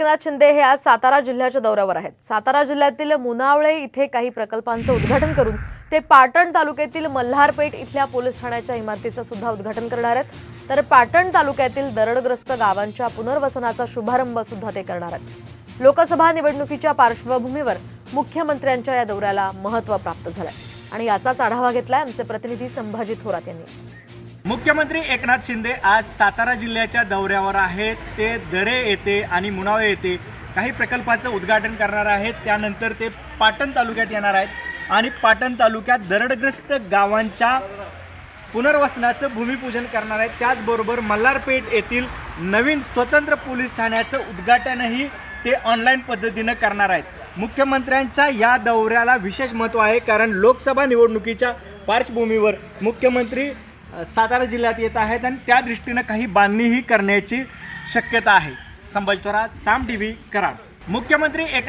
एकनाथ शिंदे हे आज सातारा जिल्ह्याच्या दौऱ्यावर आहेत. सातारा जिल्ह्यातील मुनावळे इथे काही प्रकल्पांचं उद्घाटन करून ते पाटण तालुक्यातील मल्हारपेठ इथल्या पोलीस ठाण्याच्या इमारतीचं सुद्धा उद्घाटन करणार आहेत. तर पाटण तालुक्यातील दरडग्रस्त गावांच्या पुनर्वसनाचा शुभारंभ सुद्धा ते करणार आहेत. लोकसभा निवडणुकीच्या पार्श्वभूमीवर मुख्यमंत्र्यांच्या या दौऱ्याला महत्त्व प्राप्त झालंय. आणि याचाच आढावा घेतलाय आमचे प्रतिनिधी संभाजी थोरात यांनी. मुख्यमंत्री एकनाथ शिंदे आज सातारा जिल्ह्याच्या दौऱ्यावर आहेत. ते दरे येथे आणि मुनावे येथे काही प्रकल्पाचं उद्घाटन करणार आहेत. त्यानंतर ते पाटण तालुक्यात येणार आहेत. आणि पाटण तालुक्यात दरडग्रस्त गावांच्या पुनर्वसनाचं भूमिपूजन करणार आहेत. त्याचबरोबर मल्हारपेठ येथील नवीन स्वतंत्र पोलीस ठाण्याचं उद्घाटनही ते ऑनलाईन पद्धतीनं करणार आहेत. मुख्यमंत्र्यांच्या या दौऱ्याला विशेष महत्त्व आहे. कारण लोकसभा निवडणुकीच्या पार्श्वभूमीवर मुख्यमंत्री सातारा जिल्ह्यात येत आहेत आणि त्या दृष्टीनं काही बांधणीही करण्याची शक्यता आहे. संभाजी थोरात साम टी व्ही करा मुख्यमंत्री एकनाथ